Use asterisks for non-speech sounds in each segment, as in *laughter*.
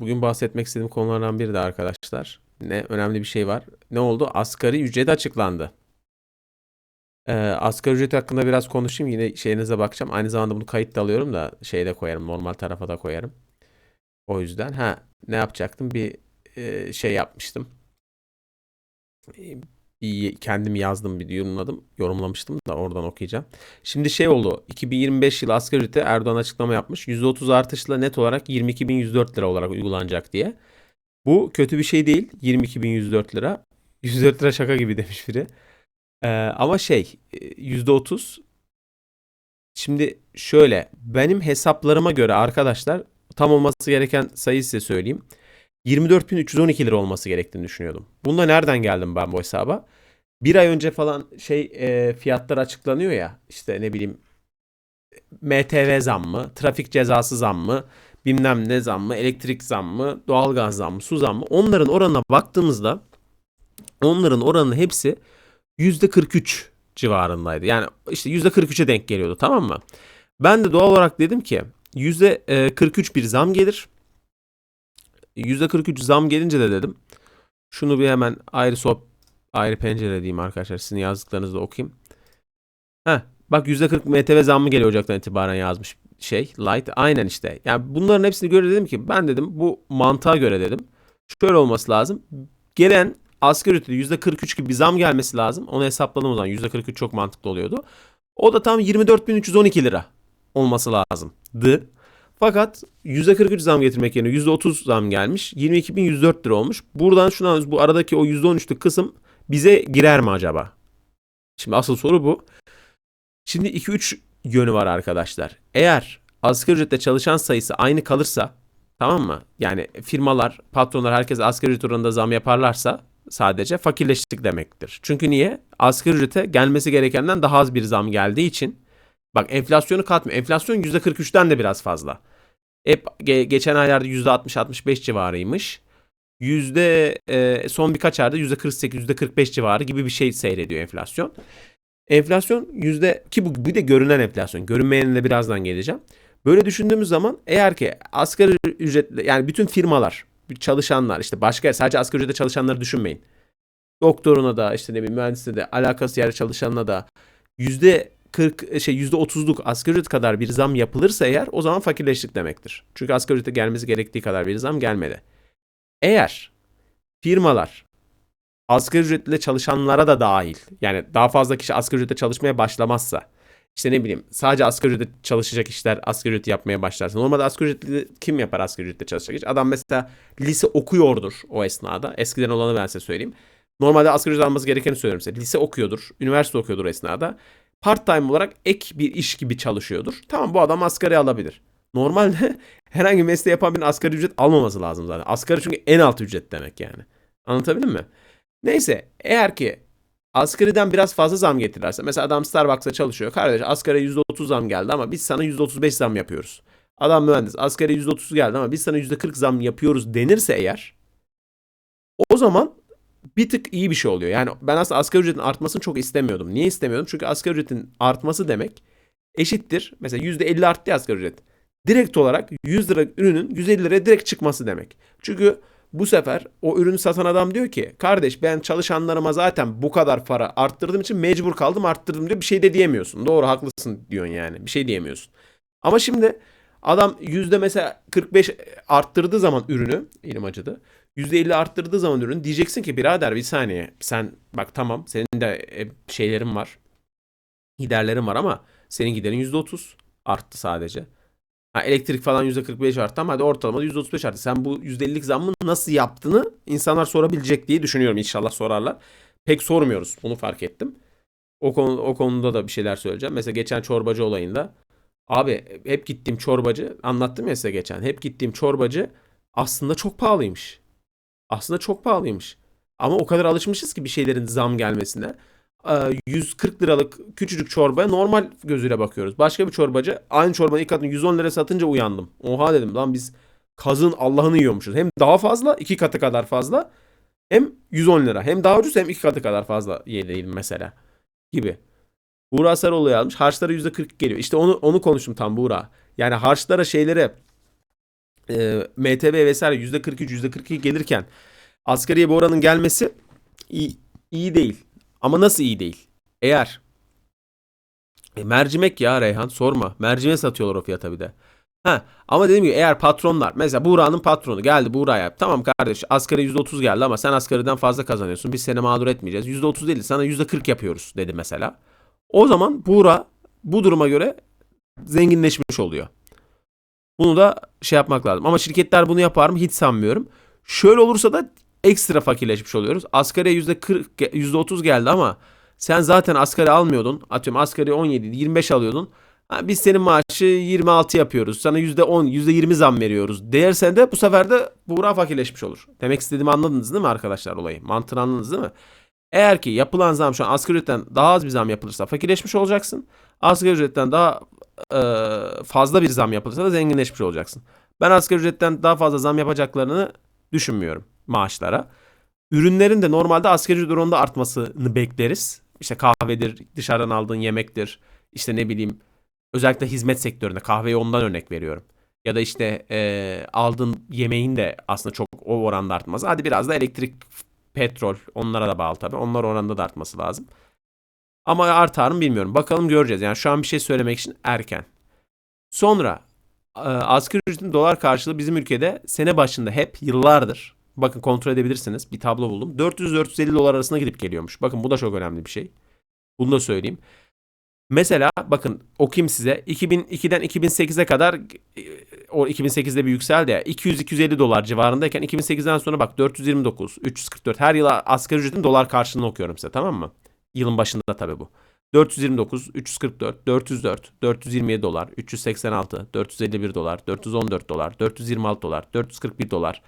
bugün bahsetmek istediğim konulardan biri de arkadaşlar. Ne önemli bir şey var. Ne oldu? Asgari ücret açıklandı. Ee, asgari ücret hakkında biraz konuşayım. Yine şeyinize bakacağım. Aynı zamanda bunu kayıt da alıyorum da şeyde koyarım. Normal tarafa da koyarım. O yüzden ha ne yapacaktım? Bir e, şey yapmıştım. E, kendim yazdım bir yorumladım. Yorumlamıştım da oradan okuyacağım. Şimdi şey oldu. 2025 yılı asgari ücrete Erdoğan açıklama yapmış. %30 artışla net olarak 22.104 lira olarak uygulanacak diye. Bu kötü bir şey değil. 22.104 lira. 104 lira şaka gibi demiş biri. Ee, ama şey %30 Şimdi şöyle benim hesaplarıma göre arkadaşlar tam olması gereken sayı size söyleyeyim. 24.312 lira olması gerektiğini düşünüyordum. Bunda nereden geldim ben bu hesaba? Bir ay önce falan şey e, fiyatlar açıklanıyor ya işte ne bileyim MTV zam mı, trafik cezası zam mı, bilmem ne zam mı, elektrik zam mı, doğalgaz zam mı, su zam mı onların oranına baktığımızda onların oranının hepsi %43 civarındaydı. Yani işte %43'e denk geliyordu tamam mı? Ben de doğal olarak dedim ki %43 bir zam gelir. %43 zam gelince de dedim. Şunu bir hemen ayrı sohbet ayrı pencere diyeyim arkadaşlar. Sizin yazdıklarınızı da okuyayım. Heh, bak %40 MTV zammı geliyor Ocak'tan itibaren yazmış şey Light. Aynen işte. Yani bunların hepsini göre dedim ki ben dedim bu mantığa göre dedim. Şöyle olması lazım. Gelen asgari ücrete %43 gibi bir zam gelmesi lazım. Onu hesapladım o zaman. %43 çok mantıklı oluyordu. O da tam 24.312 lira olması lazımdı. Fakat %43 zam getirmek yerine %30 zam gelmiş. 22.104 lira olmuş. Buradan şunu anlıyoruz. Bu aradaki o %13'lük kısım bize girer mi acaba? Şimdi asıl soru bu. Şimdi 2-3 yönü var arkadaşlar. Eğer asgari ücretle çalışan sayısı aynı kalırsa tamam mı? Yani firmalar, patronlar herkes asgari ücret oranında zam yaparlarsa sadece fakirleştik demektir. Çünkü niye? Asgari ücrete gelmesi gerekenden daha az bir zam geldiği için bak enflasyonu katmıyor. Enflasyon %43'ten de biraz fazla. Hep ge- geçen aylarda %60-65 civarıymış. Yüzde e, son birkaç ayda %48, %45 civarı gibi bir şey seyrediyor enflasyon. Enflasyon yüzde ki bu bir de görünen enflasyon. Görünmeyenine birazdan geleceğim. Böyle düşündüğümüz zaman eğer ki asgari ücretle yani bütün firmalar, çalışanlar işte başka sadece asgari ücretle çalışanları düşünmeyin. Doktoruna da işte ne bileyim mühendisine de alakası yerde çalışanına da yüzde 40 şey yüzde 30'luk asgari ücret kadar bir zam yapılırsa eğer o zaman fakirleştik demektir. Çünkü asgari ücrete gelmesi gerektiği kadar bir zam gelmedi. Eğer firmalar asgari ücretle çalışanlara da dahil yani daha fazla kişi asgari ücretle çalışmaya başlamazsa işte ne bileyim sadece asgari ücretle çalışacak işler asgari ücret yapmaya başlarsa normalde asgari ücretli kim yapar asgari ücretle çalışacak iş? Adam mesela lise okuyordur o esnada. Eskiden olanı ben size söyleyeyim. Normalde asgari ücret alması gerekeni söylüyorum size. Lise okuyordur, üniversite okuyordur esnada. Part time olarak ek bir iş gibi çalışıyordur. Tamam bu adam asgari alabilir. Normalde *laughs* herhangi bir mesleği yapan birinin asgari ücret almaması lazım zaten. Asgari çünkü en alt ücret demek yani. Anlatabildim mi? Neyse eğer ki asgariden biraz fazla zam getirirlerse. Mesela adam Starbucks'ta çalışıyor. Kardeş asgari %30 zam geldi ama biz sana %35 zam yapıyoruz. Adam mühendis asgari %30 geldi ama biz sana %40 zam yapıyoruz denirse eğer o zaman bir tık iyi bir şey oluyor. Yani ben aslında asgari ücretin artmasını çok istemiyordum. Niye istemiyordum? Çünkü asgari ücretin artması demek eşittir. Mesela %50 arttı ya asgari ücret. Direkt olarak 100 lira ürünün 150 liraya direkt çıkması demek. Çünkü bu sefer o ürünü satan adam diyor ki kardeş ben çalışanlarıma zaten bu kadar para arttırdığım için mecbur kaldım arttırdım diyor. Bir şey de diyemiyorsun. Doğru haklısın diyorsun yani. Bir şey diyemiyorsun. Ama şimdi adam yüzde mesela 45 arttırdığı zaman ürünü elim acıdı. %50 arttırdığı zaman ürün diyeceksin ki birader bir saniye sen bak tamam senin de şeylerin var. Giderlerin var ama senin giderin %30 arttı sadece. Ha, elektrik falan %45 arttı ama hadi ortalama %35 arttı. Sen bu %50'lik zammı nasıl yaptığını insanlar sorabilecek diye düşünüyorum. İnşallah sorarlar. Pek sormuyoruz. Bunu fark ettim. O, konu, o konuda da bir şeyler söyleyeceğim. Mesela geçen çorbacı olayında abi hep gittiğim çorbacı anlattım ya size geçen. Hep gittiğim çorbacı aslında çok pahalıymış. Aslında çok pahalıymış. Ama o kadar alışmışız ki bir şeylerin zam gelmesine. 140 liralık küçücük çorbaya normal gözüyle bakıyoruz. Başka bir çorbacı aynı çorbanın ilk katını 110 lira satınca uyandım. Oha dedim lan biz kazın Allah'ını yiyormuşuz. Hem daha fazla iki katı kadar fazla hem 110 lira. Hem daha ucuz hem iki katı kadar fazla yedim mesela gibi. Buğra Sarıoğlu yazmış. Harçlara %40 geliyor. İşte onu onu konuştum tam Buğra. Yani harçlara şeylere e, MTV vesaire %43 %42 gelirken asgariye bu oranın gelmesi iyi, iyi değil. Ama nasıl iyi değil? Eğer e, mercimek ya Reyhan sorma. Mercimek satıyorlar o fiyata bir de. Ha, ama dediğim gibi eğer patronlar mesela Buğra'nın patronu geldi Buğra'ya tamam kardeş asgari %30 geldi ama sen asgariden fazla kazanıyorsun biz seni mağdur etmeyeceğiz %30 değil sana %40 yapıyoruz dedi mesela. O zaman Buğra bu duruma göre zenginleşmiş oluyor. Bunu da şey yapmak lazım. Ama şirketler bunu yapar mı hiç sanmıyorum. Şöyle olursa da ekstra fakirleşmiş oluyoruz. Asgariye %40, %30 geldi ama sen zaten asgari almıyordun. Atıyorum asgari 17, 25 alıyordun. Ha, biz senin maaşı 26 yapıyoruz. Sana %10, %20 zam veriyoruz. Dersen de bu sefer de Buğra fakirleşmiş olur. Demek istediğimi anladınız değil mi arkadaşlar olayı? Mantığını anladınız değil mi? Eğer ki yapılan zam şu an asgari ücretten daha az bir zam yapılırsa fakirleşmiş olacaksın. Asgari ücretten daha e, fazla bir zam yapılırsa da zenginleşmiş olacaksın. Ben asgari ücretten daha fazla zam yapacaklarını düşünmüyorum maaşlara. Ürünlerin de normalde asgari ücret oranında artmasını bekleriz. İşte kahvedir, dışarıdan aldığın yemektir, işte ne bileyim özellikle hizmet sektöründe kahveyi ondan örnek veriyorum. Ya da işte e, aldığın yemeğin de aslında çok o oranda artması. Hadi biraz da elektrik, petrol onlara da bağlı tabii. Onlar oranda da artması lazım. Ama artar mı bilmiyorum. Bakalım göreceğiz. Yani şu an bir şey söylemek için erken. Sonra e, asgari ücretin dolar karşılığı bizim ülkede sene başında hep yıllardır bakın kontrol edebilirsiniz. Bir tablo buldum. 400-450 dolar arasında gidip geliyormuş. Bakın bu da çok önemli bir şey. Bunu da söyleyeyim. Mesela bakın okuyayım size. 2002'den 2008'e kadar e, o 2008'de bir yükseldi ya. 200-250 dolar civarındayken 2008'den sonra bak 429, 344 her yıl asgari ücretin dolar karşılığını okuyorum size tamam mı? Yılın başında tabii bu. 429, 344, 404, 427 dolar, 386, 451 dolar, 414 dolar, 426 dolar, 441 dolar.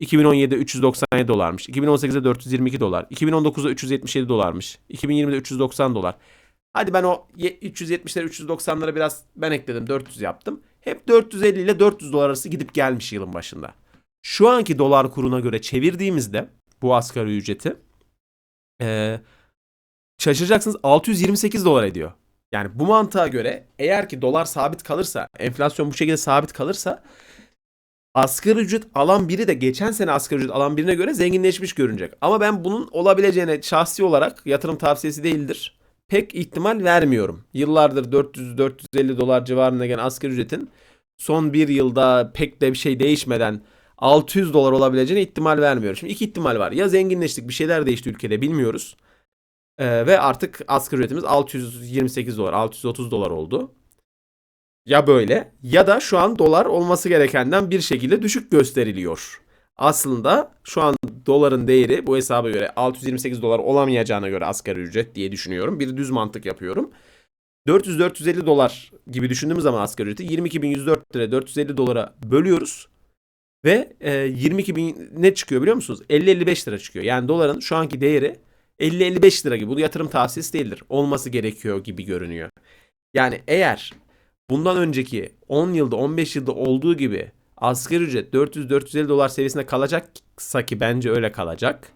2017'de 397 dolarmış. 2018'de 422 dolar. 2019'da 377 dolarmış. 2020'de 390 dolar. Hadi ben o 370'lere 390'lara biraz ben ekledim 400 yaptım. Hep 450 ile 400 dolar arası gidip gelmiş yılın başında. Şu anki dolar kuruna göre çevirdiğimizde bu asgari ücreti ee, şaşıracaksınız 628 dolar ediyor. Yani bu mantığa göre eğer ki dolar sabit kalırsa, enflasyon bu şekilde sabit kalırsa asgari ücret alan biri de geçen sene asgari ücret alan birine göre zenginleşmiş görünecek. Ama ben bunun olabileceğine şahsi olarak yatırım tavsiyesi değildir. Pek ihtimal vermiyorum. Yıllardır 400-450 dolar civarında gelen asgari ücretin son bir yılda pek de bir şey değişmeden 600 dolar olabileceğine ihtimal vermiyorum. Şimdi iki ihtimal var. Ya zenginleştik bir şeyler değişti ülkede bilmiyoruz. Ee, ve artık asgari ücretimiz 628 dolar, 630 dolar oldu. Ya böyle ya da şu an dolar olması gerekenden bir şekilde düşük gösteriliyor. Aslında şu an doların değeri bu hesaba göre 628 dolar olamayacağına göre asgari ücret diye düşünüyorum. Bir düz mantık yapıyorum. 400-450 dolar gibi düşündüğümüz zaman asgari ücreti 22.104 lira 450 dolara bölüyoruz. Ve e, 22 ne çıkıyor biliyor musunuz? 50-55 lira çıkıyor. Yani doların şu anki değeri 50-55 lira gibi. Bu yatırım tavsiyesi değildir. Olması gerekiyor gibi görünüyor. Yani eğer bundan önceki 10 yılda 15 yılda olduğu gibi asgari ücret 400-450 dolar seviyesinde kalacaksa ki bence öyle kalacak.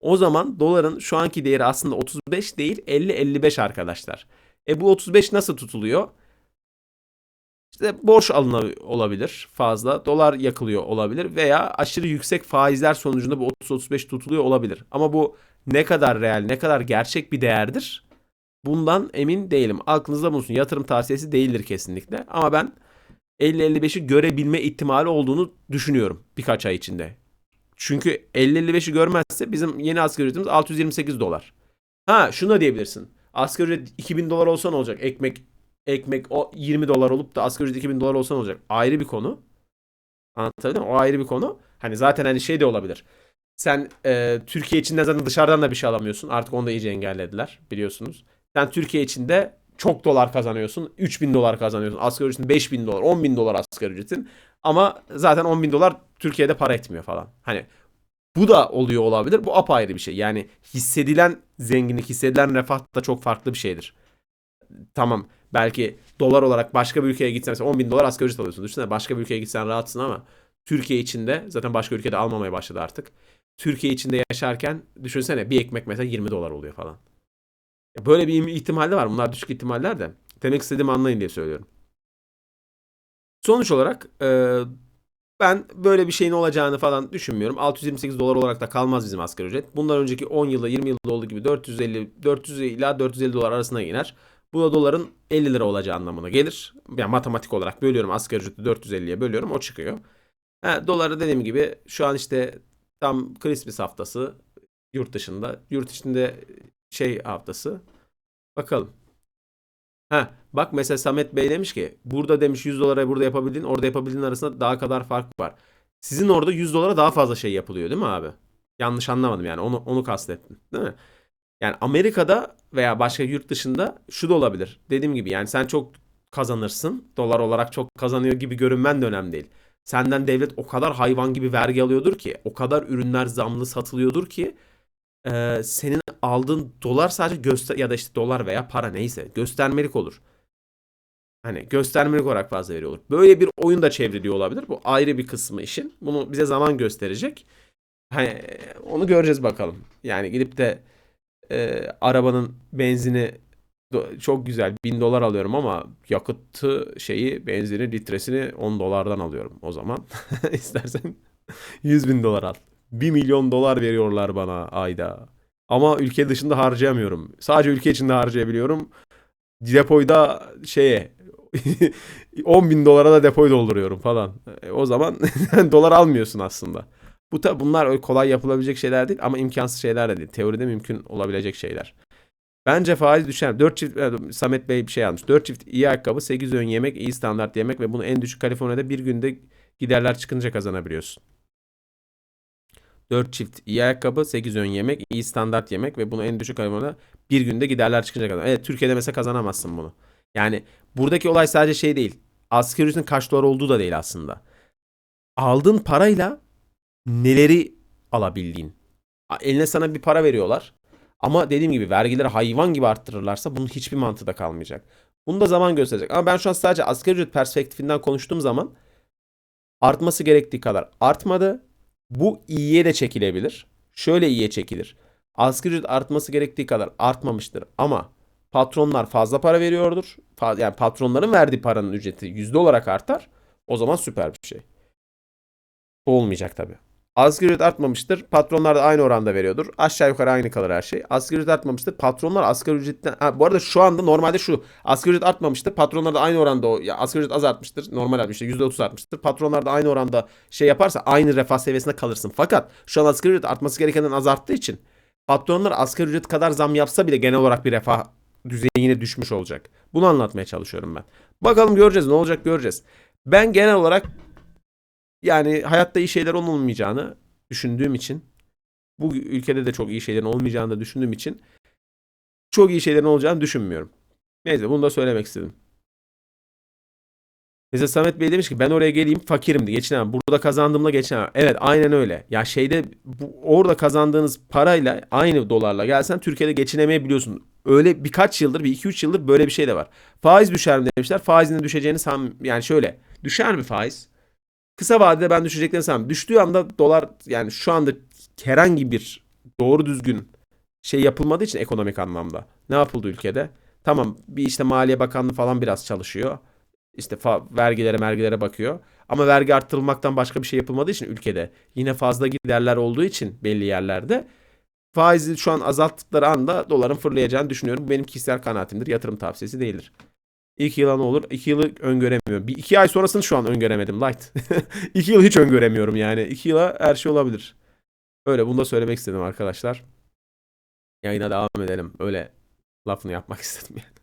O zaman doların şu anki değeri aslında 35 değil 50-55 arkadaşlar. E bu 35 nasıl tutuluyor? İşte borç alınıyor olabilir fazla. Dolar yakılıyor olabilir veya aşırı yüksek faizler sonucunda bu 30-35 tutuluyor olabilir. Ama bu ne kadar real, ne kadar gerçek bir değerdir? Bundan emin değilim. Aklınızda bulunsun. Yatırım tavsiyesi değildir kesinlikle. Ama ben 50-55'i görebilme ihtimali olduğunu düşünüyorum birkaç ay içinde. Çünkü 50-55'i görmezse bizim yeni asgari ücretimiz 628 dolar. Ha şunu da diyebilirsin. Asgari ücret 2000 dolar olsa ne olacak? Ekmek ekmek o 20 dolar olup da asgari ücret 2000 dolar olsa ne olacak? Ayrı bir konu. Anlatabildim? O ayrı bir konu. Hani zaten hani şey de olabilir. Sen e, Türkiye içinden zaten dışarıdan da bir şey alamıyorsun. Artık onu da iyice engellediler biliyorsunuz. Sen Türkiye içinde çok dolar kazanıyorsun. 3000 dolar kazanıyorsun. Asgari ücretin 5000 dolar, 10 bin dolar asgari ücretin. Ama zaten 10 bin dolar Türkiye'de para etmiyor falan. Hani bu da oluyor olabilir. Bu apayrı bir şey. Yani hissedilen zenginlik, hissedilen refah da çok farklı bir şeydir. Tamam belki dolar olarak başka bir ülkeye gitsen mesela 10 bin dolar asgari ücret alıyorsun. Düşünsene başka bir ülkeye gitsen rahatsın ama Türkiye içinde zaten başka ülkede almamaya başladı artık. Türkiye içinde yaşarken düşünsene bir ekmek mesela 20 dolar oluyor falan. Böyle bir ihtimal de var. Bunlar düşük ihtimaller de. Demek istediğimi anlayın diye söylüyorum. Sonuç olarak e, Ben böyle bir şeyin olacağını falan düşünmüyorum. 628 dolar olarak da kalmaz bizim asgari ücret. Bundan önceki 10 yılda 20 yılda olduğu gibi 450 400 ila 450 dolar arasına iner. Bu da doların 50 lira olacağı anlamına gelir. Yani matematik olarak bölüyorum asgari ücreti 450'ye bölüyorum o çıkıyor. Ha, doları dediğim gibi şu an işte tam Christmas haftası yurt dışında. Yurt içinde şey haftası. Bakalım. Ha, bak mesela Samet Bey demiş ki burada demiş 100 dolara burada yapabildiğin orada yapabildiğin arasında daha kadar fark var. Sizin orada 100 dolara daha fazla şey yapılıyor değil mi abi? Yanlış anlamadım yani onu onu kastettin değil mi? Yani Amerika'da veya başka yurt dışında şu da olabilir. Dediğim gibi yani sen çok kazanırsın. Dolar olarak çok kazanıyor gibi görünmen de önemli değil. Senden devlet o kadar hayvan gibi vergi alıyordur ki, o kadar ürünler zamlı satılıyordur ki e, senin aldığın dolar sadece göster ya da işte dolar veya para neyse göstermelik olur. Hani göstermelik olarak fazla veriyor olur. Böyle bir oyun da çevriliyor olabilir. Bu ayrı bir kısmı işin. Bunu bize zaman gösterecek. Hani onu göreceğiz bakalım. Yani gidip de e, arabanın benzini çok güzel 1000 dolar alıyorum ama yakıtı şeyi benzini litresini 10 dolardan alıyorum o zaman. *laughs* İstersen *laughs* 100 bin dolar al. 1 milyon dolar veriyorlar bana ayda. Ama ülke dışında harcayamıyorum. Sadece ülke içinde harcayabiliyorum. Depoyda şeye *laughs* 10 bin dolara da depoyu dolduruyorum falan. E, o zaman dolar almıyorsun aslında. Bu ta bunlar öyle kolay yapılabilecek şeyler değil ama imkansız şeyler de değil. Teoride mümkün olabilecek şeyler. Bence faiz düşer. 4 çift e, Samet Bey bir şey almış. 4 çift iyi ayakkabı, 8 öğün yemek, iyi standart yemek ve bunu en düşük Kaliforniya'da bir günde giderler çıkınca kazanabiliyorsun. 4 çift iyi ayakkabı, 8 öğün yemek, iyi standart yemek ve bunu en düşük Kaliforniya'da bir günde giderler çıkınca kazan. Evet Türkiye'de mesela kazanamazsın bunu. Yani buradaki olay sadece şey değil. Asgari ücretin kaç dolar olduğu da değil aslında. Aldığın parayla neleri alabildiğin. Eline sana bir para veriyorlar. Ama dediğim gibi vergileri hayvan gibi arttırırlarsa bunun hiçbir mantığı da kalmayacak. Bunu da zaman gösterecek. Ama ben şu an sadece asgari ücret perspektifinden konuştuğum zaman artması gerektiği kadar artmadı. Bu iyiye de çekilebilir. Şöyle iyiye çekilir. Asgari ücret artması gerektiği kadar artmamıştır ama patronlar fazla para veriyordur. Yani patronların verdiği paranın ücreti yüzde olarak artar. O zaman süper bir şey. Olmayacak tabii. Asgari ücret artmamıştır. Patronlar da aynı oranda veriyordur. Aşağı yukarı aynı kalır her şey. Asgari ücret artmamıştır. Patronlar asgari ücretten... Ha, bu arada şu anda normalde şu. Asgari ücret artmamıştır. Patronlar da aynı oranda o. Ya asgari ücret az artmıştır. Normal artmıştır. %30 artmıştır. Patronlar da aynı oranda şey yaparsa aynı refah seviyesinde kalırsın. Fakat şu an asgari ücret artması gerekenden az arttığı için patronlar asgari ücret kadar zam yapsa bile genel olarak bir refah düzeyi yine düşmüş olacak. Bunu anlatmaya çalışıyorum ben. Bakalım göreceğiz. Ne olacak göreceğiz. Ben genel olarak yani hayatta iyi şeyler olmayacağını düşündüğüm için bu ülkede de çok iyi şeylerin olmayacağını da düşündüğüm için çok iyi şeylerin olacağını düşünmüyorum. Neyse bunu da söylemek istedim. Mesela Samet Bey demiş ki ben oraya geleyim fakirimdi geçinemem. Burada kazandığımla geçinemem. Evet aynen öyle. Ya şeyde bu, orada kazandığınız parayla aynı dolarla gelsen Türkiye'de geçinemeyebiliyorsun. Öyle birkaç yıldır bir 2-3 yıldır böyle bir şey de var. Faiz düşer mi demişler. Faizin de düşeceğini san yani şöyle düşer mi faiz? Kısa vadede ben düşeceklerini sanmıyorum. Düştüğü anda dolar yani şu anda herhangi bir doğru düzgün şey yapılmadığı için ekonomik anlamda. Ne yapıldı ülkede? Tamam bir işte Maliye Bakanlığı falan biraz çalışıyor. İşte vergilere mergilere bakıyor. Ama vergi arttırılmaktan başka bir şey yapılmadığı için ülkede yine fazla giderler olduğu için belli yerlerde faizi şu an azalttıkları anda doların fırlayacağını düşünüyorum. Bu benim kişisel kanaatimdir. Yatırım tavsiyesi değildir. İlk yıla ne olur? İki yılı öngöremiyorum. Bir iki ay sonrasını şu an öngöremedim. Light. *laughs* iki yıl hiç öngöremiyorum yani. İki yıla her şey olabilir. Öyle bunu da söylemek istedim arkadaşlar. Yayına devam edelim. Öyle lafını yapmak *laughs* istedim yani.